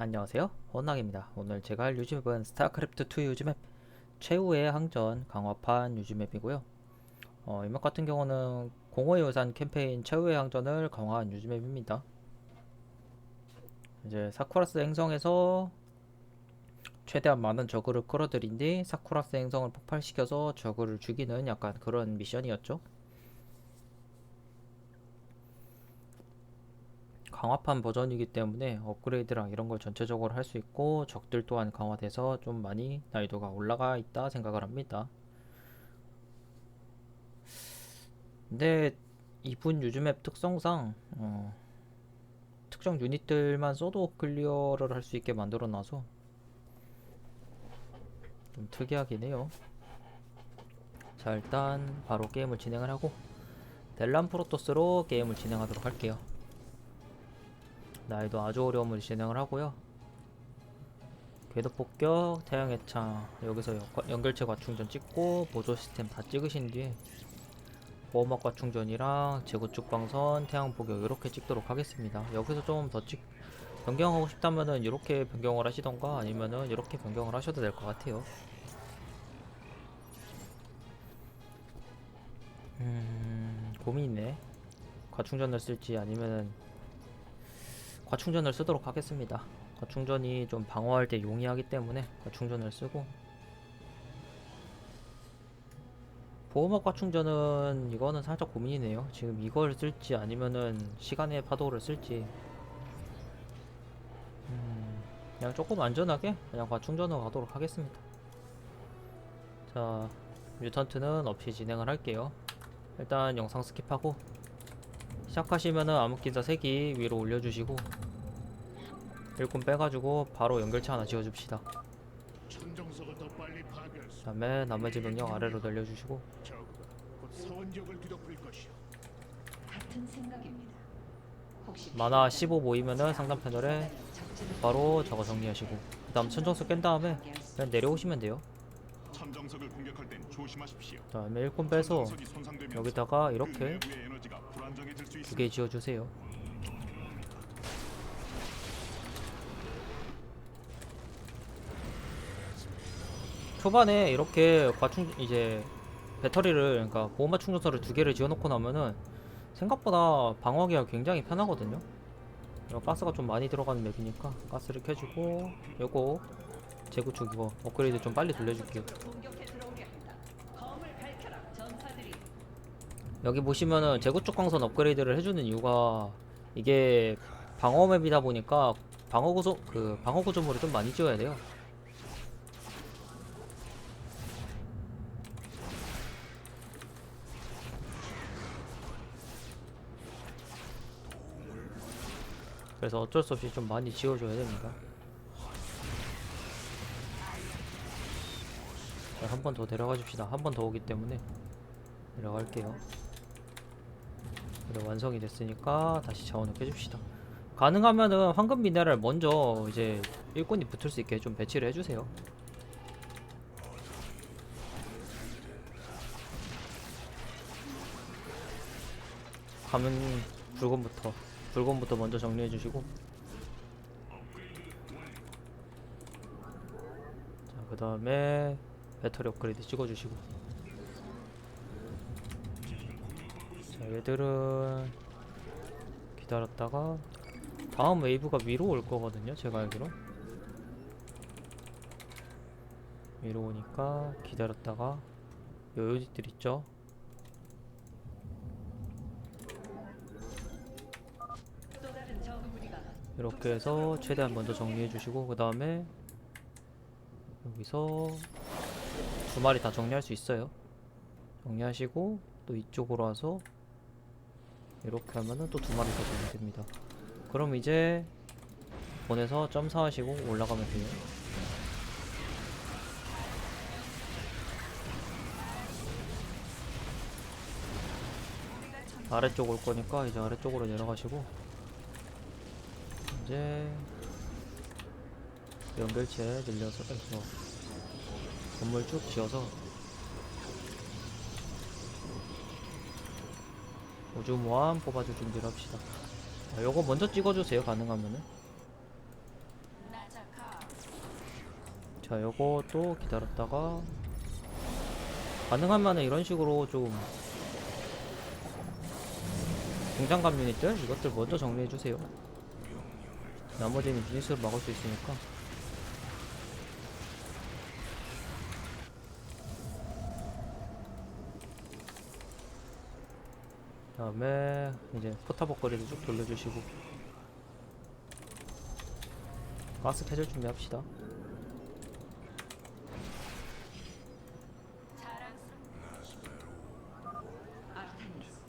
안녕하세요. 원낙입니다. 오늘 제가 할 유즈맵은 스타크래프트2 유즈맵 최후의 항전 강화판 유즈맵이고요. 어, 이맵 같은 경우는 공허의 요산 캠페인 최후의 항전을 강화한 유즈맵입니다. 이제 사쿠라스 행성에서 최대한 많은 저그를 끌어들인 뒤 사쿠라스 행성을 폭발시켜서 저그를 죽이는 약간 그런 미션이었죠 강화판 버전이기 때문에 업그레이드랑 이런 걸 전체적으로 할 수 있고 적들 또한 강화돼서 좀 많이 난이도가 올라가 있다 생각을 합니다. 근데 이분 유즈맵 특성상 어, 특정 유닛들만 써도 클리어를 할 수 있게 만들어 놔서 좀 특이하긴 해요. 자 일단 바로 게임을 진행을 하고 델란 프로토스로 게임을 진행하도록 할게요. 난이도 아주 어려움을 진행을 하고요. 궤도 폭격, 태양 해창 여기서 연- 연결체 과충전 찍고 보조 시스템 다 찍으신 뒤에 보호막 과충전이랑 제구축 방선, 태양 폭격 이렇게 찍도록 하겠습니다. 여기서 좀 더 찍 변경하고 싶다면은 이렇게 변경을 하시던가 아니면은 이렇게 변경을 하셔도 될 것 같아요. 음 고민이네. 과충전을 쓸지 아니면은 과충전을 쓰도록 하겠습니다. 과충전이 좀 방어할 때 용이하기 때문에 과충전을 쓰고 보호막 과충전은 이거는 살짝 고민이네요. 지금 이걸 쓸지 아니면은 시간의 파도를 쓸지 음, 그냥 조금 안전하게 그냥 과충전으로 가도록 하겠습니다. 자 뮤턴트는 없이 진행을 할게요. 일단 영상 스킵하고 시작하시면은 암흑기사 3기 위로 올려주시고 일꾼 빼가지고 바로 연결체 하나 지어줍시다 그 다음에 나머지 병력 아래로 늘려주시고. 같은 생각입니다. 혹시 만화 15 모이면은 상단 패널에 바로 저거 정리하시고 그 다음 천정수 깬 다음에 그냥 내려오시면 돼요 천정석을 공격할 땐 조심하십시오. 그 다음에 일꾼 빼서 천정석이 손상되면서 여기다가 그 이렇게 내부의 에너지가 불안정해질 수 두. 개 지어주세요 초반에 이렇게 과충 이제 배터리를 그러니까 보호막 충전소를 두 개를 지어놓고 나면은 생각보다 방어하기가 굉장히 편하거든요. 가스가 좀 많이 들어가는 맵이니까 가스를 켜주고 요거 재구축 이거 업그레이드 좀 빨리 돌려줄게요. 공격해 들어오려 한다. 검을 밝혀라. 전사들이 여기 보시면은 재구축 광선 업그레이드를 해주는 이유가 이게 방어 맵이다 보니까 방어 구조 그 방어 구조물을 좀 많이 지어야 돼요. 그래서 어쩔 수 없이 좀 많이 지어줘야 됩니다. 한 번 더 내려가 줍시다. 한 번 더 오기 때문에 내려갈게요. 그래 완성이 됐으니까 다시 자원을 깨줍시다. 가능하면은 황금 미네랄 먼저 이제 일꾼이 붙을 수 있게 좀 배치를 해주세요. 가면 붉은부터 붉은부터 먼저 정리해 주시고 자 그 다음에 배터리 업그레이드 찍어 주시고 자 얘들은 기다렸다가 다음 웨이브가 위로 올 거거든요 제가 알기로. 위로 오니까 기다렸다가 요 유닛들 있죠? 이렇게 해서 최대한 먼저 정리해 주시고 그 다음에 여기서 두 마리 다 정리할 수 있어요. 정리하시고 또 이쪽으로 와서 이렇게 하면은 또 두 마리 더 정리됩니다. 그럼 이제 보내서 점사 하시고 올라가면 돼요. 아래쪽 올 거니까 이제 아래쪽으로 내려가시고 이제 연결체 늘려서 건물 쭉 지어서 우주 모함 뽑아줄 준비를 합시다. 자, 요거 먼저 찍어주세요 가능하면은. 자 요거 또 기다렸다가 가능하면 이런 식으로 좀 공장감 유닛들 이것들 먼저 정리해 주세요 나머지는 유닛으로 막을 수 있으니까 다음에 이제 포탑 업거리도 쭉 돌려주시고 가스 캐줄 준비합시다.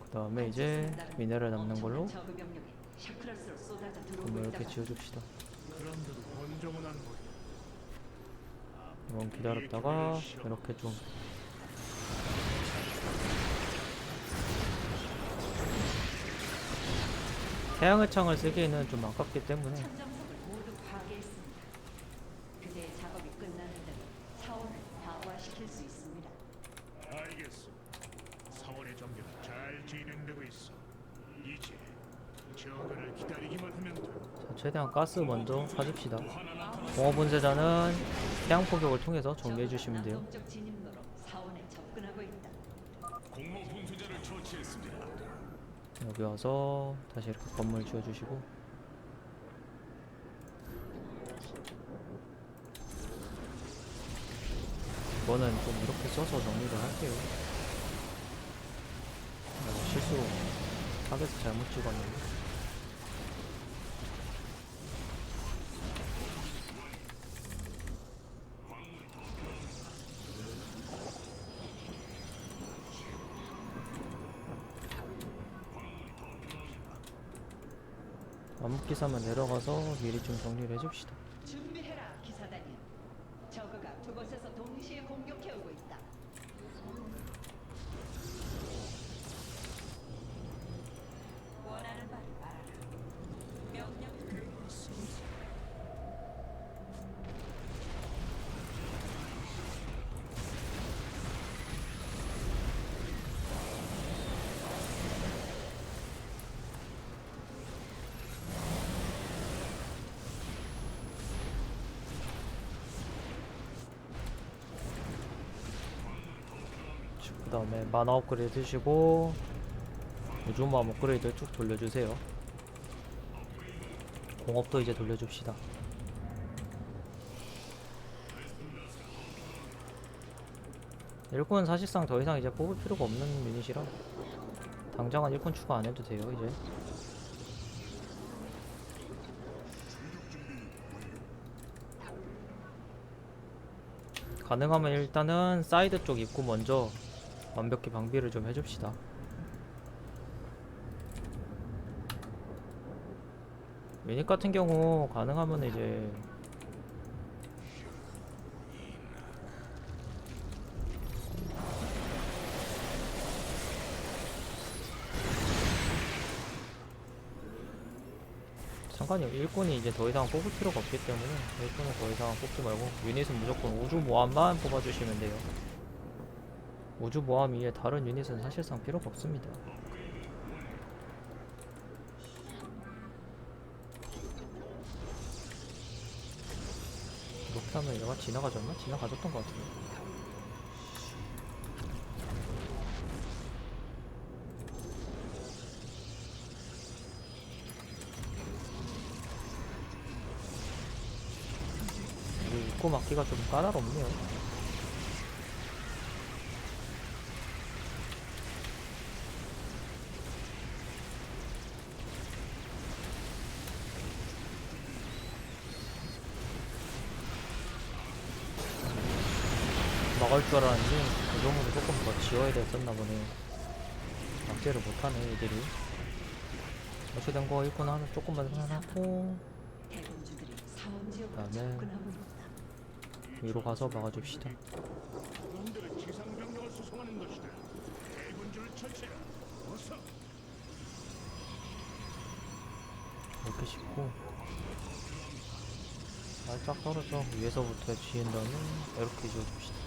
그 다음에 이제 미네랄 남는 걸로 한번 이렇게 지어줍시다. 이건 기다렸다가 이렇게 좀 태양의 창을 쓰기에는 좀 아깝기 때문에. 알겠어. 사원의 잘 진행되고 있어. 이제 기다리기만 하면 돼. 최대한 가스 먼저 사줍시다 공업 분쇄자는 태양 포격을 통해서 정리해 주시면 돼요 동쪽 진입로로 사원에 접근하고 있다. 공모 분쇄자를 처치했습니다. 여기 와서 다시 이렇게 건물 지어주시고. 이거는 좀 이렇게 써서 정리를 할게요. 실수로 타겟을 잘못 찍었는데 암흑기사만 내려가서 미리 좀 정리를 해줍시다 준비해라, 기사단이여. 저그가 두 곳에서 동시에 공격해오고 있다. 원하는 바를 말하라. 명령 그 다음에 마나 업그레이드 해주시고 우주모함 업그레이드 쭉 돌려주세요. 공업도 이제 돌려줍시다. 일꾼은 사실상 더 이상 이제 뽑을 필요가 없는 유닛이라 당장은 일꾼 추가 안 해도 돼요 이제. 가능하면 일단은 사이드 쪽 입구 먼저 완벽히 방비를 좀 해줍시다. 유닛 같은 경우 가능하면 이제 없- 일꾼이 이제 더 이상 뽑을 필요가 없기 때문에 일꾼은 더 이상 뽑지 말고 유닛은 무조건 우주 모함만 뽑아주시면 돼요. 우주 모함 이외에 다른 유닛은 사실상 필요가 없습니다. 하면 얘가 지나가졌나? 지나가졌던 것 같은데. 입고 막기가 좀 까다롭네요. 막을 줄 알았는데 그 정도로 조금 더 지어야 됐었나 보네 막지를 못하네 애들이 어찌된 거 일꾼 하나 조금만 하고 대군주들이 사원 지역으로 그다음에. 위로 가서 막아줍시다. 이렇게 싣고 살짝 떨어져 위에서부터 지은 다음에 이렇게 지어줍시다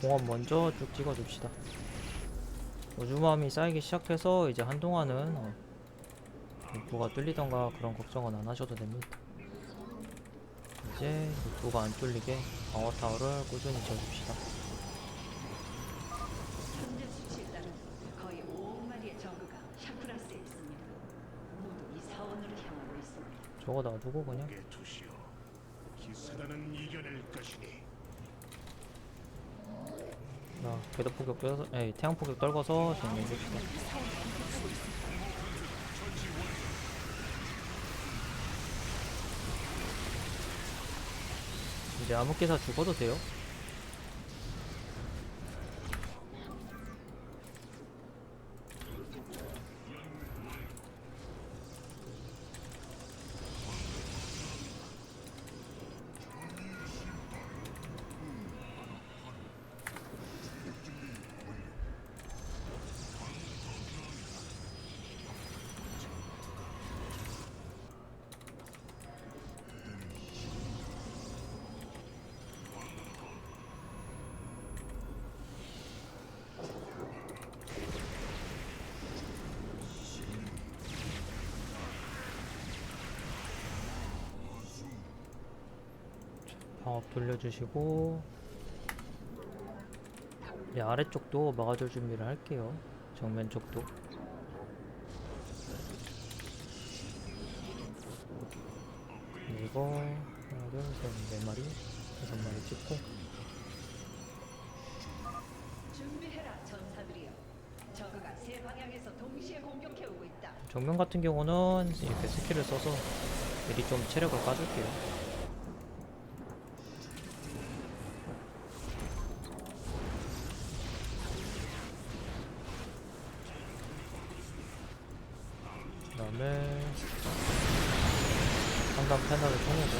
공업 먼저 쭉 찍어줍시다 우주마음이 쌓이기 시작해서 이제 한동안은 어, 입구가 뚫리던가 그런 걱정은 안 하셔도 됩니다. 이제 입구가 안 뚫리게 방어 타워를 꾸준히 지어줍시다. 현재 수치에 따른 거의 5억 마리의 저그가 샤프라스에 있습니다. 모두 이 사원으로 향하고 있습니다. 저거 놔두고 그냥 나 궤도 포격 빼서 에이 태양 포격 떨궈서 정리해 줍시다. 이제 암흑기사 죽어도 돼요. 방업 돌려주시고 이 아래쪽도 막아줄 준비를 할게요. 정면 쪽도. 이거 하나 둘셋네 마리 다섯 마리 찍고. 정면 같은 경우는 이렇게 스킬을 써서 미리 좀 체력을 까줄게요. 그다음에 상단 패널을 통해서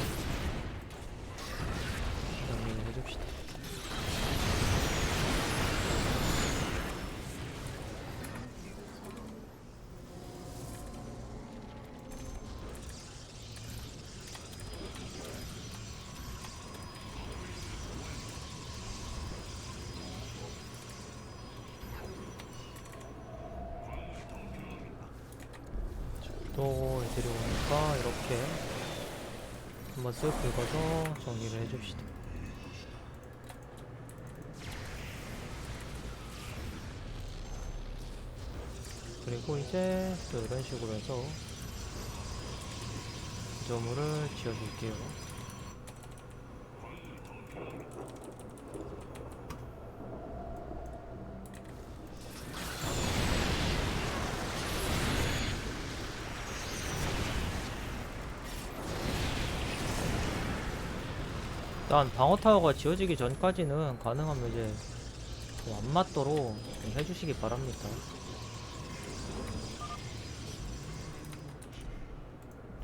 정리를 해줍시다. 또 애들이 오니까 이렇게 한번 쓱 긁어서 정리를 해줍시다. 그리고 이제 또 이런 식으로 해서 구조물을 지어줄게요. 일단 방어 타워가 지어지기 전까지는 가능하면 이제 좀안 맞도록 좀 해주시기 바랍니다.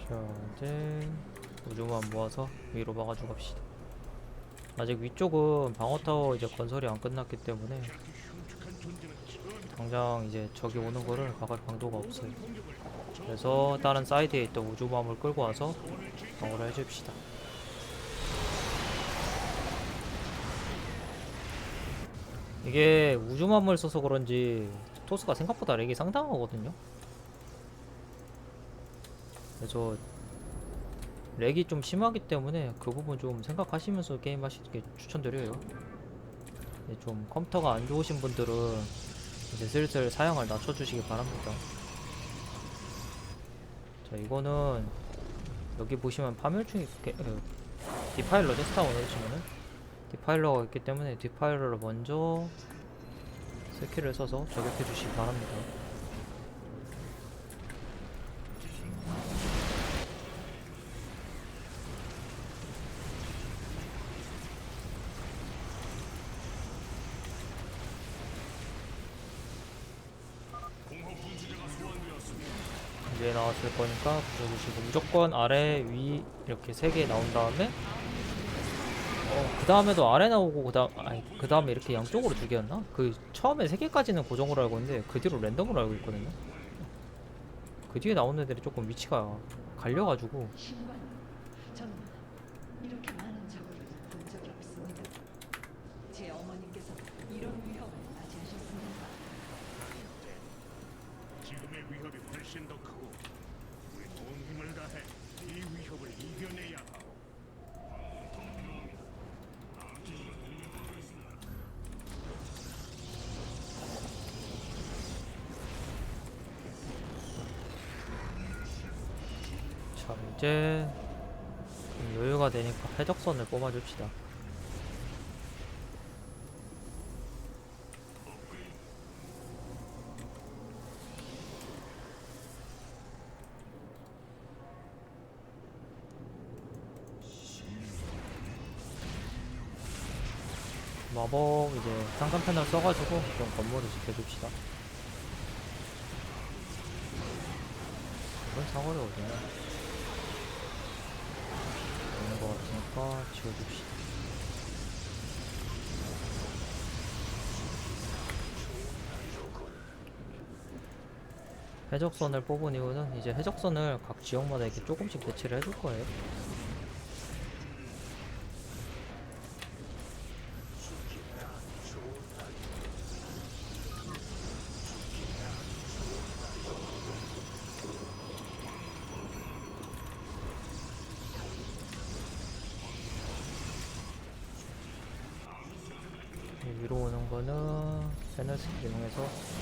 자 이제 우주만 모아서 위로 막아주고 갑시다. 아직 위쪽은 방어 타워 이제 건설이 안 끝났기 때문에 당장 이제 적이 오는 거를 막을 방도가 없어요. 그래서 다른 사이드에 있던 우주밤을 끌고 와서 방어를 해줍시다. 이게 우주맘을 써서 그런지 토스가 생각보다 렉이 상당하거든요. 그래서 렉이 좀 심하기 때문에 그 부분 좀 생각하시면서 게임 하시는 게 추천드려요. 이제 좀 컴퓨터가 안 좋으신 분들은 이제 슬슬 사양을 낮춰주시기 바랍니다. 자 이거는 여기 보시면 파멸충이 게- 어, 디파일러 데스타워 넣으시면은 디파일러가 있기 때문에 디파일러를 먼저 스킬을 써서 저격해 주시기 바랍니다. 이제 나왔을 거니까 보여주시고 무조건 아래 위 이렇게 세 개 나온 다음에 어, 그 다음에도 아래 나오고 그 다음 아니 그 다음에 이렇게 양쪽으로 두 개였나? 그 처음에 세 개까지는 고정으로 알고 있는데 그 뒤로 랜덤으로 알고 있거든요. 그 뒤에 나오는 애들이 조금 위치가 갈려가지고 더 크고 우리 온 힘을 다해 이 위협을 이겨내야 하오. 자 이제 좀 여유가 되니까 해적선을 뽑아줍시다 마법 이제 상단 패널 써가지고 좀 건물을 지켜줍시다 이건 사거리 어디야? 것 같으니까 지워줍시다. 해적선을 뽑은 이유는 이제 해적선을 각 지역마다 이렇게 조금씩 배치를 해줄 거예요. 이 위로 오는 거는 패널 스킬 이용해서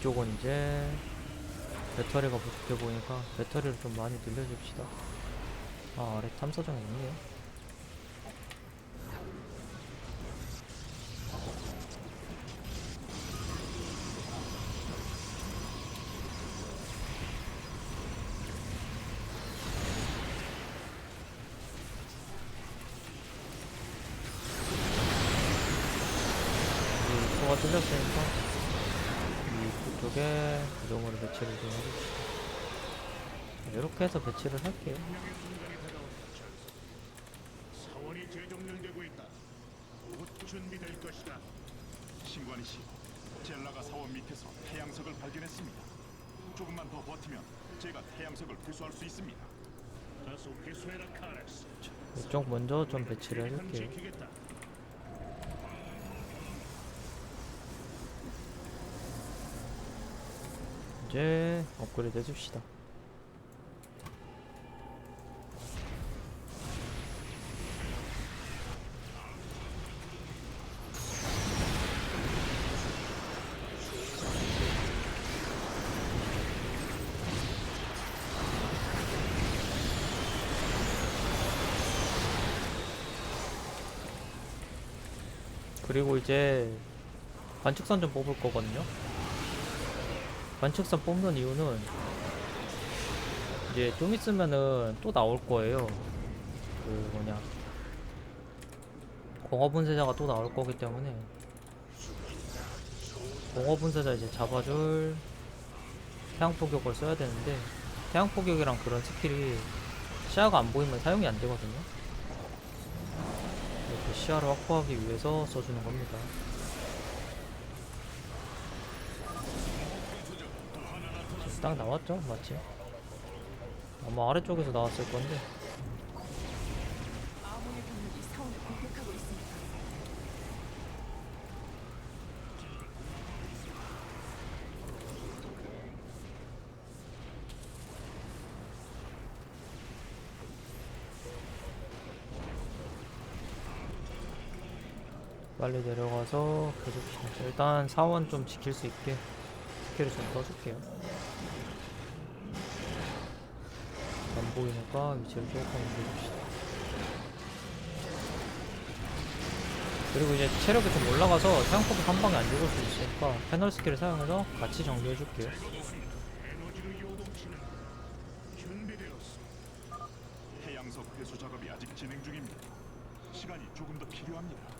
이쪽은 이제 배터리가 부족해 보니까 배터리를 좀 많이 늘려줍시다. 아 아래 탐사정이 있네요. 이 소가 뚫렸으니까 이 입구 쪽에 구조물을 배치를 좀 해줍시다. 이렇게 해서 배치를 할게요. 사원이 재정렬되고 있다. 곧 준비될 것이다. 신관이 씨, 젤라가 사원 밑에서 태양석을 발견했습니다. 조금만 더 버티면 제가 태양석을 회수할 수 있습니다. 다소 회수해라, 카렉스. 이쪽 먼저 좀 배치를. 지키겠다. 이제 업그레이드 해줍시다. 이제 관측선 좀 뽑을 거거든요. 관측선 뽑는 이유는 이제 좀 있으면은 또 나올 거예요. 그 뭐냐 공허 분쇄자가 또 나올 거기 때문에 공허 분쇄자 이제 잡아줄 태양 포격을 써야 되는데 태양 포격이랑 그런 스킬이 시야가 안 보이면 사용이 안 되거든요. 시야를 확보하기 위해서 써주는 겁니다. 딱 나왔죠? 맞지? 아마 아래쪽에서 나왔을 건데 아몬의 병력이 사원을 공격하고 있습니다. 빨리 내려가서 계속 치- 일단 사원 좀 지킬 수 있게 스킬을 좀 써줄게요 안 보이니까 위치를 조금 옮겨줍시다 그리고 이제 체력이 좀 올라가서 태양폭이 한 방에 안 죽을 수 있으니까 패널 스킬을 사용해서 같이 정리해줄게요. 태양석 회수 작업이 아직 진행 중입니다. 시간이 조금 더 필요합니다.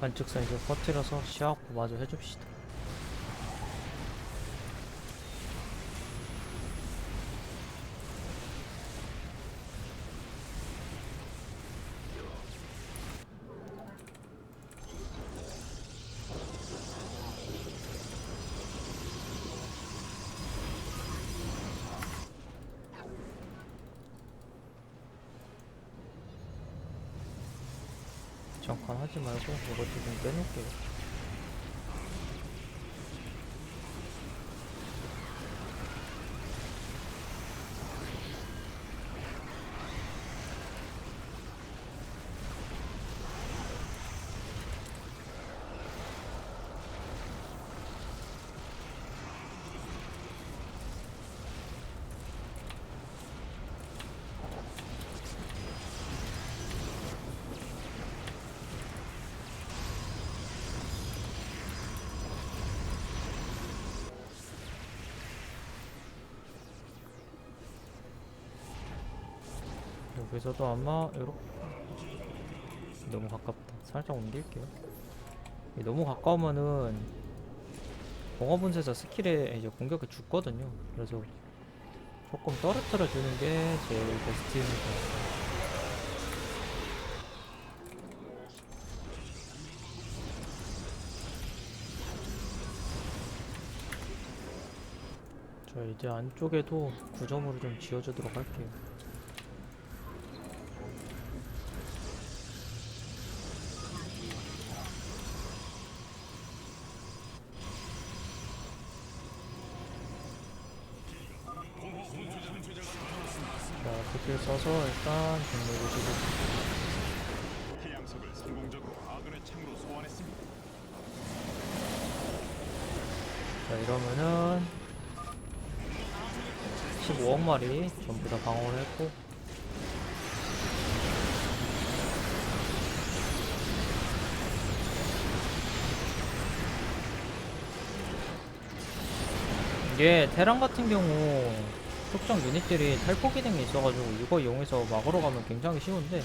관측선 이제 퍼뜨려서 시야확보 마저 해줍시다. 하지 말고 이것도 좀 빼놓을게요. 여기서도 아마 이렇게 너무 가깝다. 살짝 옮길게요. 너무 가까우면은 공허분쇄자 스킬에 이제 공격이 죽거든요. 그래서 조금 떨어뜨려 주는 게 제일 베스트입니다. 자 이제 안쪽에도 구점으로 좀 지어주도록 할게요. 자, 스킬 써서 일단 종료해주시고 태양석을 성공적으로 아군의 창으로 소환했습니다. 자 이러면은 15억 마리 전부 다 방어를 했고 이게 테란 같은 경우 특정 유닛들이 탈포 기능이 있어가지고 이거 이용해서 막으러 가면 굉장히 쉬운데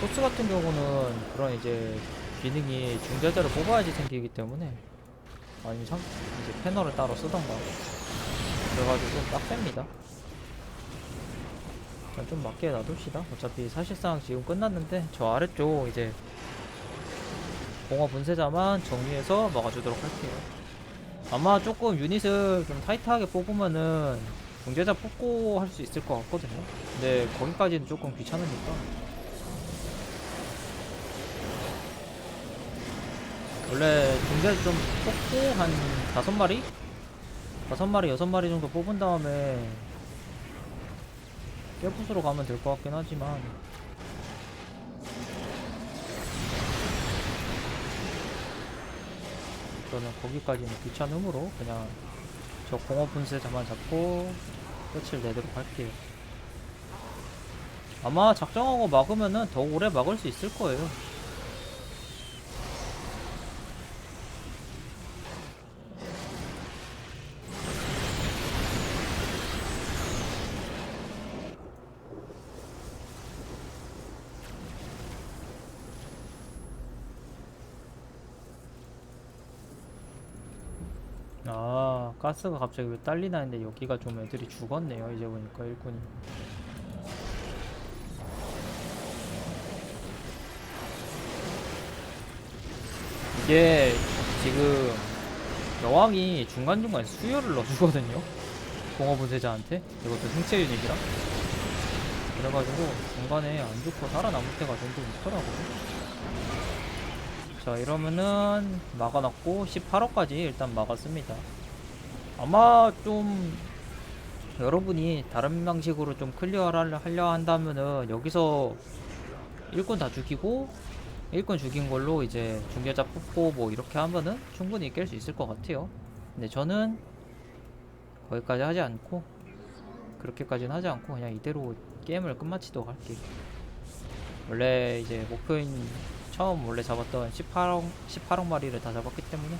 토스 같은 경우는 그런 이제 기능이 중재자를 뽑아야지 생기기 때문에 아니 참 이제 패널을 따로 쓰던가. 그래가지고 좀 빡셉니다. 좀 맞게 놔둡시다. 어차피 사실상 지금 끝났는데 저 아래쪽 이제 공허 분쇄자만 정리해서 막아주도록 할게요. 아마 조금 유닛을 좀 타이트하게 뽑으면은 중재자 뽑고 할 수 있을 것 같거든요. 근데 거기까지는 조금 귀찮으니까. 원래 중재 좀 뽑고 한 다섯 마리? 다섯 마리, 여섯 마리 정도 뽑은 다음에 깨부수로 가면 될 것 같긴 하지만. 저는 거기까지는 귀찮음으로 그냥 저 공업 분쇄자만 잡고 끝을 내도록 할게요. 아마 작정하고 막으면은 더 오래 막을 수 있을 거예요. 아 가스가 갑자기 왜 딸리나 했는데 여기가 좀 애들이 죽었네요 이제 보니까 일꾼이. 이게 지금 여왕이 중간중간 수혈을 넣어주거든요. 공허분쇄자한테. 이것도 생체 유닛이라. 그래가지고 중간에 안 죽고 살아남을 때가 종종 있더라고요. 자 이러면은 막아놨고 18호까지 일단 막았습니다 아마 좀 여러분이 다른 방식으로 좀 클리어를 하려 한다면은 여기서 일꾼 다 죽이고 일꾼 죽인 걸로 이제 중계자 뽑고 뭐 이렇게 하면은 충분히 깰 수 있을 것 같아요. 근데 저는 거기까지 하지 않고 그렇게까지는 하지 않고 그냥 이대로 게임을 끝마치도록 할게요. 원래 이제 목표인 처음 원래 잡았던 18억 18억 마리를 다 잡았기 때문에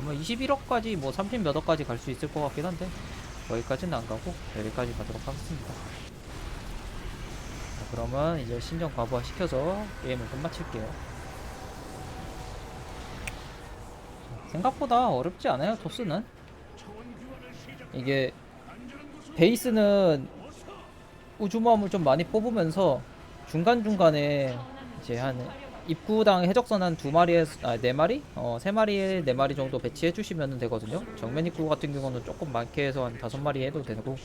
아마 21억까지 뭐 30 몇 억까지 갈 수 있을 것 같긴 한데 여기까지는 안 가고 여기까지 가도록 하겠습니다. 자, 그러면 이제 신전 과부하 시켜서 게임을 끝마칠게요. 생각보다 어렵지 않아요 토스는 이게 베이스는 우주마음을 좀 많이 뽑으면서 중간중간에 이제 한 입구당 해적선 한 두 마리에서 아네 마리? 어세 마리 네 마리 정도 배치해 주시면 되거든요. 정면 입구 같은 경우는 조금 많게 해서 한 다섯 마리 해도 되고.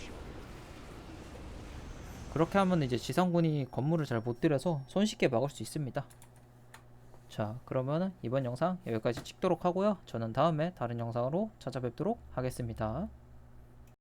그렇게 하면 이제 지상군이 건물을 잘 못 들여서 손쉽게 막을 수 있습니다. 자 그러면은 이번 영상 여기까지 찍도록 하고요. 저는 다음에 다른 영상으로 찾아뵙도록 하겠습니다